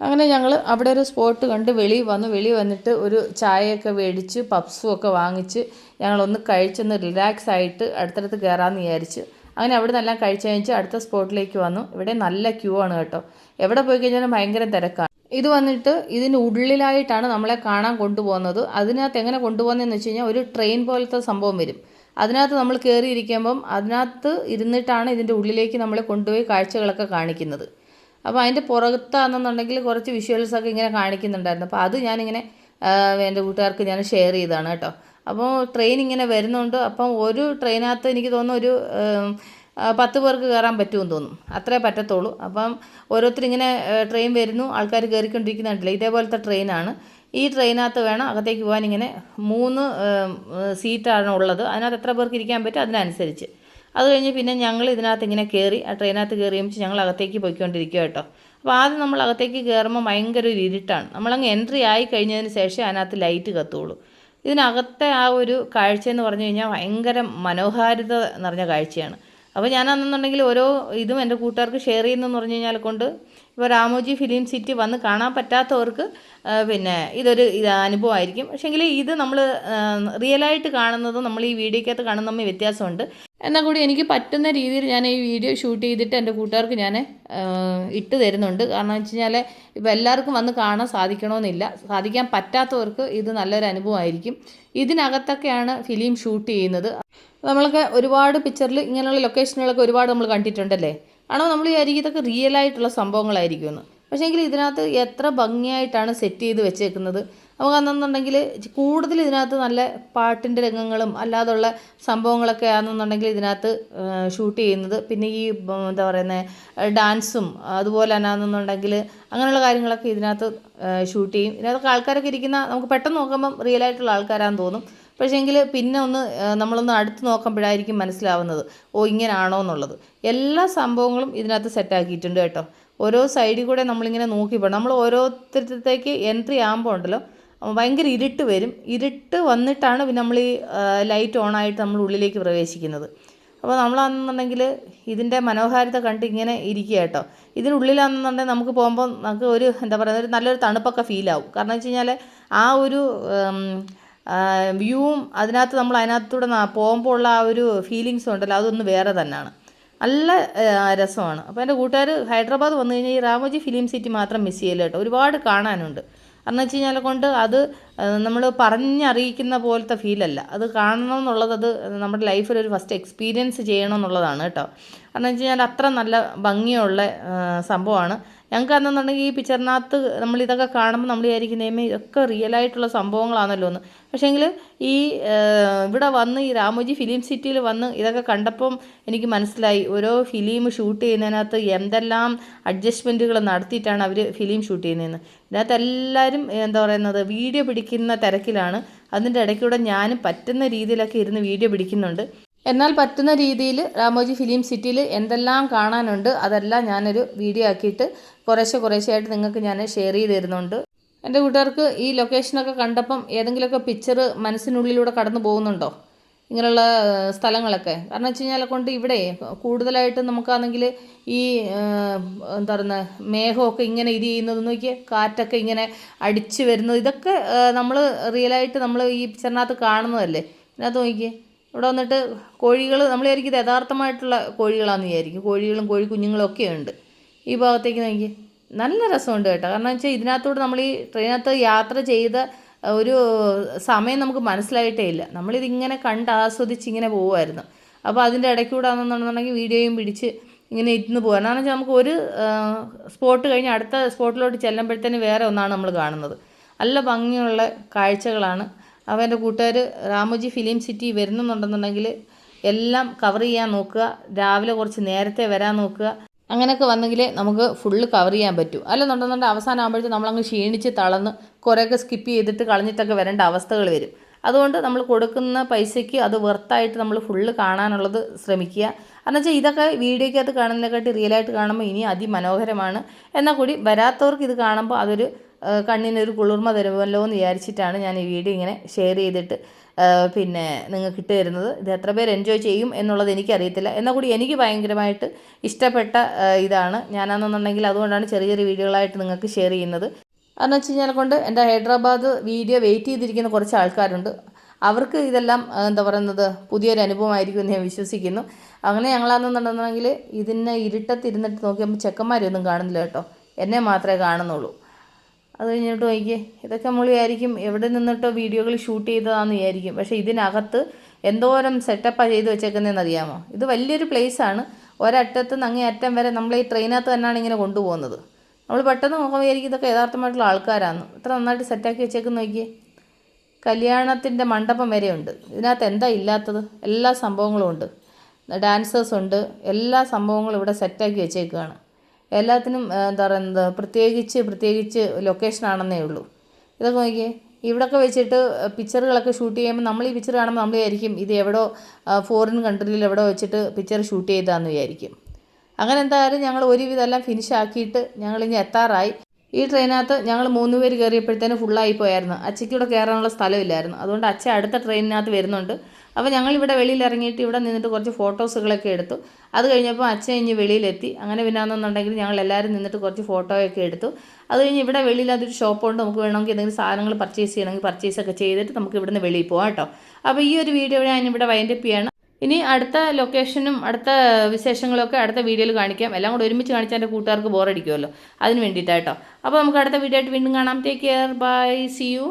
അങ്ങനെ ഞങ്ങൾ അവിടെ ഒരു സ്പോട്ട് കണ്ട് വെളി വന്നു. വെളി വന്നിട്ട് ഒരു ചായയൊക്കെ മേടിച്ച് പപ്സും ഒക്കെ വാങ്ങിച്ച് ഞങ്ങളൊന്ന് കഴിച്ചൊന്ന് റിലാക്സ് ആയിട്ട് അടുത്തടുത്ത് കയറാമെന്ന് വിചാരിച്ചു. അങ്ങനെ അവിടെ നിന്നെല്ലാം കഴിച്ച് കഴിഞ്ഞ് അടുത്ത സ്പോട്ടിലേക്ക് വന്നു. ഇവിടെ നല്ല ക്യൂ ആണ് കേട്ടോ. എവിടെ പോയി കഴിഞ്ഞാലും ഭയങ്കര തിരക്കാണ് ഇത് വന്നിട്ട് ഇതിന് ഉള്ളിലായിട്ടാണ് നമ്മളെ കാണാൻ കൊണ്ടുപോകുന്നത്. അതിനകത്ത് എങ്ങനെ കൊണ്ടുപോകുന്നതെന്ന് വെച്ച് കഴിഞ്ഞാൽ ഒരു ട്രെയിൻ പോലത്തെ സംഭവം വരും. അതിനകത്ത് നമ്മൾ കയറിയിരിക്കുമ്പം അതിനകത്ത് ഇരുന്നിട്ടാണ് ഇതിന്റെ ഉള്ളിലേക്ക് നമ്മളെ കൊണ്ടുപോയി കാഴ്ചകളൊക്കെ കാണിക്കുന്നത്. അപ്പോൾ അതിന്റെ പുറത്താണെന്നുണ്ടെങ്കിൽ കുറച്ച് വിഷ്വൽസ് ഒക്കെ ഇങ്ങനെ കാണിക്കുന്നുണ്ടായിരുന്നു. അപ്പോൾ അത് ഞാനിങ്ങനെ എന്റെ കൂട്ടുകാർക്ക് ഞാൻ ഷെയർ ചെയ്തതാണ് കേട്ടോ. അപ്പോൾ ട്രെയിൻ ഇങ്ങനെ വരുന്നുണ്ട്. അപ്പം ഒരു ട്രെയിനകത്ത് എനിക്ക് തോന്നുന്നു ഒരു പത്ത് പേർക്ക് കയറാൻ പറ്റുമെന്ന് തോന്നും അത്രേ പറ്റത്തുള്ളൂ. അപ്പം ഓരോരുത്തർ ഇങ്ങനെ ട്രെയിൻ വരുന്നു. ആൾക്കാർ കയറിക്കൊണ്ടിരിക്കുന്നുണ്ടല്ലോ ഇതേപോലത്തെ ട്രെയിനാണ് ഈ ട്രെയിനകത്ത് വേണം അകത്തേക്ക് പോകാൻ ഇങ്ങനെ മൂന്ന് സീറ്റാണ് ഉള്ളത്. അതിനകത്ത് എത്ര പേർക്ക് ഇരിക്കാൻ പറ്റും? അതിനനുസരിച്ച്. അത് കഴിഞ്ഞ് പിന്നെ ഞങ്ങൾ ഇതിനകത്ത് ഇങ്ങനെ കയറി ആ ട്രെയിനകത്ത് കയറി കഴിയുമ്പോൾ ഞങ്ങൾ അകത്തേക്ക് പോയിക്കൊണ്ടിരിക്കുക കേട്ടോ. അപ്പോൾ ആദ്യം നമ്മൾ അകത്തേക്ക് കയറുമ്പോൾ ഭയങ്കര ഒരു ഇരുട്ടാണ്. നമ്മളങ്ങ് എൻട്രി ആയി കഴിഞ്ഞതിന് ശേഷം അതിനകത്ത് ലൈറ്റ് കത്തുള്ളൂ. ഇതിനകത്തെ ആ ഒരു കാഴ്ചയെന്ന് പറഞ്ഞു കഴിഞ്ഞാൽ ഭയങ്കര മനോഹാരിത നിറഞ്ഞ കാഴ്ചയാണ്. അപ്പോൾ ഞാൻ അന്നെന്നുണ്ടെങ്കിൽ ഓരോ ഇതും എന്റെ കൂട്ടുകാർക്ക് ഷെയർ ചെയ്യുന്നതെന്ന് പറഞ്ഞു കഴിഞ്ഞാൽ കൊണ്ട് ഇപ്പോൾ രാമോജി ഫിലിം സിറ്റി വന്ന് കാണാൻ പറ്റാത്തവർക്ക് പിന്നെ ഇതൊരു ഇത് അനുഭവമായിരിക്കും. പക്ഷേങ്കിൽ ഇത് നമ്മൾ റിയലായിട്ട് കാണുന്നത് നമ്മൾ ഈ വീഡിയോക്കകത്ത് കാണുന്ന തമ്മിൽ വ്യത്യാസമുണ്ട്. എന്നാൽ കൂടി എനിക്ക് പറ്റുന്ന രീതിയിൽ ഞാൻ ഈ വീഡിയോ ഷൂട്ട് ചെയ്തിട്ട് എന്റെ കൂട്ടുകാർക്ക് ഞാൻ ഇട്ട് തരുന്നുണ്ട്. കാരണം വെച്ച് കഴിഞ്ഞാൽ ഇപ്പോൾ എല്ലാവർക്കും വന്ന് കാണാൻ സാധിക്കണമെന്നില്ല. സാധിക്കാൻ പറ്റാത്തവർക്ക് ഇത് നല്ലൊരു അനുഭവമായിരിക്കും. ഇതിനകത്തൊക്കെയാണ് ഫിലിം ഷൂട്ട് ചെയ്യുന്നത്. നമ്മളൊക്കെ ഒരുപാട് പിക്ചറിൽ ഇങ്ങനെയുള്ള ലൊക്കേഷനുകളൊക്കെ ഒരുപാട് നമ്മൾ കണ്ടിട്ടുണ്ടല്ലേ? ആണോ? നമ്മൾ വിചാരിക്കും ഇതൊക്കെ റിയൽ ആയിട്ടുള്ള സംഭവങ്ങളായിരിക്കുമെന്ന്. പക്ഷേങ്കിൽ ഇതിനകത്ത് എത്ര ഭംഗിയായിട്ടാണ് സെറ്റ് ചെയ്ത് വെച്ചേക്കുന്നത്. നമുക്ക് അന്നെന്നുണ്ടെങ്കിൽ കൂടുതൽ ഇതിനകത്ത് നല്ല പാട്ടിന്റെ രംഗങ്ങളും അല്ലാതുള്ള സംഭവങ്ങളൊക്കെ ആണെന്നുണ്ടെങ്കിൽ ഇതിനകത്ത് ഷൂട്ട് ചെയ്യുന്നത്. പിന്നെ ഈ എന്താ പറയുന്നത് ഡാൻസും അതുപോലെ തന്നെ എന്നുണ്ടെങ്കിൽ അങ്ങനെയുള്ള കാര്യങ്ങളൊക്കെ ഇതിനകത്ത് ഷൂട്ട് ചെയ്യും. ഇതിനകത്തൊക്കെ ആൾക്കാരൊക്കെ ഇരിക്കുന്ന നമുക്ക് പെട്ടെന്ന് നോക്കുമ്പം റിയൽ ആയിട്ടുള്ള ആൾക്കാരാന്ന് തോന്നും. പക്ഷേങ്കിൽ പിന്നെ ഒന്ന് നമ്മളൊന്ന് അടുത്ത് നോക്കുമ്പോഴായിരിക്കും മനസ്സിലാവുന്നത്. ഓ ഇങ്ങനെയാണോ എന്നുള്ളത്. എല്ലാ സംഭവങ്ങളും ഇതിനകത്ത് സെറ്റാക്കിയിട്ടുണ്ട് കേട്ടോ. ഓരോ സൈഡിൽ കൂടെ നമ്മളിങ്ങനെ നോക്കി പോകണം നമ്മൾ ഓരോരുത്തരത്തേക്ക് എൻട്രി ആകുമ്പോൾ ഉണ്ടല്ലോ ഭയങ്കര ഇരുട്ട് വരും. ഇരുട്ട് വന്നിട്ടാണ് പിന്നെ നമ്മൾ ഈ ലൈറ്റ് ഓൺ ആയിട്ട് നമ്മൾ ഉള്ളിലേക്ക് പ്രവേശിക്കുന്നത്. അപ്പോൾ നമ്മളാണെന്നുണ്ടെങ്കിൽ ഇതിന്റെ മനോഹാരിത കണ്ട് ഇങ്ങനെ ഇരിക്കുക കേട്ടോ. ഇതിനുള്ളിലാണെന്നുണ്ടെങ്കിൽ നമുക്ക് പോകുമ്പോൾ നമുക്ക് ഒരു എന്താ പറയുക ഒരു നല്ലൊരു തണുപ്പൊക്കെ ഫീലാവും കാരണം വെച്ച് കഴിഞ്ഞാൽ ആ ഒരു വ്യൂവും അതിനകത്ത് നമ്മൾ അതിനകത്തൂടെ പോകുമ്പോൾ ഉള്ള ആ ഒരു ഫീലിങ്സ് ഉണ്ടല്ലോ അതൊന്ന് വേറെ തന്നെയാണ് നല്ല രസമാണ്. അപ്പോൾ എന്റെ കൂട്ടുകാർ ഹൈദരാബാദ് വന്നു കഴിഞ്ഞാൽ ഈ രാമോജി ഫിലിം സിറ്റി മാത്രം മിസ് ചെയ്യല്ല കേട്ടോ. ഒരുപാട് കാണാനുണ്ട്. കാരണം വെച്ച് കഴിഞ്ഞാൽ കൊണ്ട് അത് നമ്മൾ പറഞ്ഞറിയിക്കുന്ന പോലത്തെ ഫീലല്ല അത് കാണണം എന്നുള്ളത് അത് നമ്മുടെ ലൈഫിൽ ഒരു ഫസ്റ്റ് എക്സ്പീരിയൻസ് ചെയ്യണം എന്നുള്ളതാണ് കേട്ടോ. കാരണം വെച്ച് കഴിഞ്ഞാൽ അത്ര നല്ല ഭംഗിയുള്ള സംഭവമാണ്. ഞങ്ങൾക്ക് അന്നെന്നുണ്ടെങ്കിൽ ഈ പിക്ചറിനകത്ത് നമ്മൾ ഇതൊക്കെ കാണുമ്പോൾ നമ്മൾ വിചാരിക്കുന്ന ഇതൊക്കെ റിയൽ ആയിട്ടുള്ള സംഭവങ്ങളാണല്ലോ എന്ന്. പക്ഷേങ്കിൽ ഈ ഇവിടെ വന്ന് ഈ രാമോജി ഫിലിം സിറ്റിയിൽ വന്ന് ഇതൊക്കെ കണ്ടപ്പം എനിക്ക് മനസ്സിലായി. ഓരോ ഫിലിം ഷൂട്ട് ചെയ്യുന്നതിനകത്ത് എന്തെല്ലാം അഡ്ജസ്റ്റ്മെന്റുകൾ നടത്തിയിട്ടാണ് അവർ ഫിലിം ഷൂട്ട് ചെയ്യുന്നതെന്ന്. ഇതിനകത്ത് എല്ലാവരും എന്താ പറയുന്നത് വീഡിയോ പിടിക്കുന്ന തിരക്കിലാണ്. അതിന്റെ ഇടയ്ക്കൂടെ ഞാൻ പറ്റുന്ന രീതിയിലൊക്കെ ഇരുന്ന് വീഡിയോ പിടിക്കുന്നുണ്ട്. എന്നാൽ പറ്റുന്ന രീതിയിൽ രാമോജി ഫിലിം സിറ്റിയിൽ എന്തെല്ലാം കാണാനുണ്ട് അതെല്ലാം ഞാനൊരു വീഡിയോ ആക്കിയിട്ട് കുറേശ്ശെ കുറേശ്ശെയായിട്ട് നിങ്ങൾക്ക് ഞാൻ ഷെയർ ചെയ്ത് തരുന്നുണ്ട്. എന്റെ കൂട്ടുകാർക്ക് ഈ ലൊക്കേഷനൊക്കെ കണ്ടപ്പം ഏതെങ്കിലുമൊക്കെ പിക്ചർ മനസ്സിനുള്ളിലൂടെ കടന്നു പോകുന്നുണ്ടോ? ഇങ്ങനെയുള്ള സ്ഥലങ്ങളൊക്കെ. കാരണം വെച്ച് കഴിഞ്ഞാൽ കൊണ്ട് ഇവിടെ കൂടുതലായിട്ട് നമുക്കാണെങ്കിൽ ഈ എന്താ പറയുന്നത് മേഘമൊക്കെ ഇങ്ങനെ ഇത് ചെയ്യുന്നത് നോക്കിയേ കാറ്റൊക്കെ ഇങ്ങനെ അടിച്ച് വരുന്നത് ഇതൊക്കെ നമ്മൾ റിയലായിട്ട് നമ്മൾ ഈ പിക്ചറിനകത്ത് കാണുന്നതല്ലേ? ഇതിനകത്ത് നോക്കിയേ ഇവിടെ വന്നിട്ട് കോഴികൾ നമ്മൾ വിചാരിക്കും ഇത് യഥാർത്ഥമായിട്ടുള്ള കോഴികളാണെന്ന് വിചാരിക്കും. കോഴികളും കോഴി കുഞ്ഞുങ്ങളും ഒക്കെ ഉണ്ട്. ഈ ഭാഗത്തേക്ക് നോക്കി നല്ല രസമുണ്ട് കേട്ടോ. കാരണം വെച്ചാൽ ഇതിനകത്തോട് നമ്മൾ ഈ ട്രെയിനകത്ത് യാത്ര ചെയ്ത ഒരു സമയം നമുക്ക് മനസ്സിലായിട്ടേ ഇല്ല. നമ്മളിതിങ്ങനെ കണ്ട് ആസ്വദിച്ച് ഇങ്ങനെ പോകുമായിരുന്നു അപ്പോൾ അതിന്റെ ഇടയ്ക്കൂടെ ആണെന്നുണ്ടെന്നുണ്ടെങ്കിൽ വീഡിയോയും പിടിച്ച് ഇങ്ങനെ ഇരുന്ന് പോകാൻ കാരണം വെച്ചാൽ നമുക്ക് ഒരു സ്പോട്ട് കഴിഞ്ഞ് അടുത്ത സ്പോട്ടിലോട്ട് ചെല്ലുമ്പോഴത്തേന് വേറെ ഒന്നാണ് നമ്മൾ കാണുന്നത്. നല്ല ഭംഗിയുള്ള കാഴ്ചകളാണ്. അപ്പോൾ എന്റെ കൂട്ടുകാർ രാമോജി ഫിലിം സിറ്റി വരുന്നുണ്ടെന്നുണ്ടെങ്കിൽ എല്ലാം കവർ ചെയ്യാൻ നോക്കുക. രാവിലെ കുറച്ച് നേരത്തെ വരാൻ നോക്കുക. അങ്ങനെയൊക്കെ വന്നെങ്കിലേ നമുക്ക് ഫുള്ള് കവർ ചെയ്യാൻ പറ്റൂ. അല്ലെന്നുണ്ടെന്നുണ്ടെങ്കിൽ അവസാനം ആകുമ്പോഴത്തേക്ക് നമ്മളങ്ങ് ക്ഷീണിച്ച് തളർന്ന് കുറേയൊക്കെ സ്കിപ്പ് ചെയ്തിട്ട് കളഞ്ഞിട്ടൊക്കെ വരേണ്ട അവസ്ഥകൾ വരും. അതുകൊണ്ട് നമ്മൾ കൊടുക്കുന്ന പൈസയ്ക്ക് അത് വെർത്തായിട്ട് നമ്മൾ ഫുള്ള് കാണാനുള്ളത് ശ്രമിക്കുക. എന്നുവെച്ചാൽ ഇതൊക്കെ വീഡിയോയ്ക്കകത്ത് കാണുന്നതിനെക്കാട്ടി റിയലായിട്ട് കാണുമ്പോൾ ഇനി അതിമനോഹരമാണ്. എന്നാൽ കൂടി വരാത്തവർക്ക് ഇത് കാണുമ്പോൾ അതൊരു കണ്ണിനൊരു കുളിർമ തരുമല്ലോ എന്ന് വിചാരിച്ചിട്ടാണ് ഞാൻ ഈ വീഡിയോ ഇങ്ങനെ ഷെയർ ചെയ്തിട്ട് പിന്നെ നിങ്ങൾക്ക് ഇട്ട് തരുന്നത്. ഇത് എത്ര പേർ എൻജോയ് ചെയ്യും എന്നുള്ളത് എനിക്കറിയത്തില്ല. എന്നാൽ കൂടി എനിക്ക് ഭയങ്കരമായിട്ട് ഇഷ്ടപ്പെട്ട ഇതാണ്. ഞാനാണെന്നുണ്ടെങ്കിൽ അതുകൊണ്ടാണ് ചെറിയ ചെറിയ വീഡിയോകളായിട്ട് നിങ്ങൾക്ക് ഷെയർ ചെയ്യുന്നത്. കാരണം വെച്ച് കഴിഞ്ഞാൽ കൊണ്ട് എന്റെ ഹൈദരാബാദ് വീഡിയോ വെയിറ്റ് ചെയ്തിരിക്കുന്ന കുറച്ച് ആൾക്കാരുണ്ട്. അവർക്ക് ഇതെല്ലാം എന്താ പറയുന്നത് പുതിയൊരു അനുഭവമായിരിക്കും എന്ന് ഞാൻ വിശ്വസിക്കുന്നു. അങ്ങനെ ഞങ്ങളാണെന്നുണ്ടെന്നുണ്ടെങ്കിൽ ഇതിനെ ഇരുട്ടത്തിരുന്നിട്ട് നോക്കിയപ്പോൾ ചെക്കന്മാരൊന്നും കാണുന്നില്ല കേട്ടോ. എന്നെ മാത്രമേ കാണുന്നുള്ളൂ. അത് കഴിഞ്ഞിട്ട് നോക്കിയേ ഇതൊക്കെ നമ്മൾ വിചാരിക്കും എവിടെ നിന്നിട്ടോ വീഡിയോകൾ ഷൂട്ട് ചെയ്തതാണെന്ന് വിചാരിക്കും. പക്ഷേ ഇതിനകത്ത് എന്തോരം സെറ്റപ്പാണ് ചെയ്ത് വെച്ചേക്കുന്നതെന്ന് അറിയാമോ? ഇത് വലിയൊരു ആണ്. ഒരറ്റത്ത് നിന്ന് അങ്ങേ അറ്റം വരെ നമ്മൾ ഈ ട്രെയിനകത്ത് തന്നെയാണ് ഇങ്ങനെ കൊണ്ടുപോകുന്നത്. നമ്മൾ പെട്ടെന്ന് മുഖം വിചാരിക്കും ഇതൊക്കെ യഥാർത്ഥമായിട്ടുള്ള ആൾക്കാരാണ് ഇത്ര നന്നായിട്ട് സെറ്റാക്കി വെച്ചേക്കുന്ന നോക്കിയേ. കല്യാണത്തിന്റെ മണ്ഡപം വരെയുണ്ട്. ഇതിനകത്ത് എന്താ ഇല്ലാത്തത്? എല്ലാ സംഭവങ്ങളും ഉണ്ട്. ഡാൻസേഴ്സ് ഉണ്ട്. എല്ലാ സംഭവങ്ങളും ഇവിടെ സെറ്റാക്കി വെച്ചേക്കുകയാണ് എല്ലാത്തിനും എന്താ പറയുന്നത് പ്രത്യേകിച്ച് പ്രത്യേകിച്ച് ലൊക്കേഷനാണെന്നേ ഉള്ളൂ. ഇതൊക്കെ നോക്കിയേ ഇവിടൊക്കെ വെച്ചിട്ട് പിക്ചറുകളൊക്കെ ഷൂട്ട് ചെയ്യുമ്പോൾ നമ്മൾ ഈ പിക്ചർ കാണുമ്പോൾ നമ്മൾ വിചാരിക്കും ഇത് എവിടോ ഫോറിൻ കൺട്രിയിൽ എവിടെ വെച്ചിട്ട് പിക്ചർ ഷൂട്ട് ചെയ്താന്ന് വിചാരിക്കും. അങ്ങനെ എന്തായാലും ഞങ്ങൾ ഒരുവിധം എല്ലാം ഫിനിഷ് ആക്കിയിട്ട് ഞങ്ങൾ ഇനി എത്താറായി. ഈ ട്രെയിനകത്ത് ഞങ്ങൾ മൂന്ന് പേര് കയറിയപ്പോഴത്തേനും ഫുള്ളായി പോയായിരുന്നു. അച്ചയ്ക്കൂടെ കയറാനുള്ള സ്ഥലമില്ലായിരുന്നു. അതുകൊണ്ട് അച്ഛ അടുത്ത ട്രെയിനിനകത്ത് വരുന്നുണ്ട്. അപ്പോൾ ഞങ്ങൾ ഇവിടെ വെളിയിൽ ഇറങ്ങിയിട്ട് ഇവിടെ നിന്നിട്ട് കുറച്ച് ഫോട്ടോസുകളൊക്കെ എടുത്തു. അത് കഴിഞ്ഞപ്പോൾ അച്ഛൻ ഇനി വെളിയിലെത്തി. അങ്ങനെ പിന്നാണെന്നുണ്ടെങ്കിൽ ഞങ്ങൾ എല്ലാവരും നിന്നിട്ട് കുറച്ച് ഫോട്ടോയൊക്കെ എടുത്തു. അത് കഴിഞ്ഞ് ഇവിടെ വെളിയിൽ അതൊരു ഷോപ്പുണ്ട്. നമുക്ക് വേണമെങ്കിൽ എന്തെങ്കിലും സാധനങ്ങൾ പർച്ചേസ് ചെയ്യണമെങ്കിൽ പർച്ചേസ് ഒക്കെ ചെയ്തിട്ട് നമുക്ക് ഇവിടുന്ന് വെളിയിൽ പോകാം കേട്ടോ. അപ്പോൾ ഈ ഒരു വീഡിയോ ഞാൻ ഇവിടെ വൈൻഡപ്പ് ചെയ്യാണ്. ഇനി അടുത്ത ലൊക്കേഷനും അടുത്ത വിശേഷങ്ങളൊക്കെ അടുത്ത വീഡിയോയിൽ കാണിക്കാം. എല്ലാം കൂടെ ഒരുമിച്ച് കാണിച്ചാൽ എന്റെ കൂട്ടുകാർക്ക് ബോറടിക്കുമല്ലോ അതിന് വേണ്ടിയിട്ടാട്ടോ അപ്പോൾ നമുക്ക് അടുത്ത വീഡിയോ ആയിട്ട് വീണ്ടും കാണാം. Take care bye see you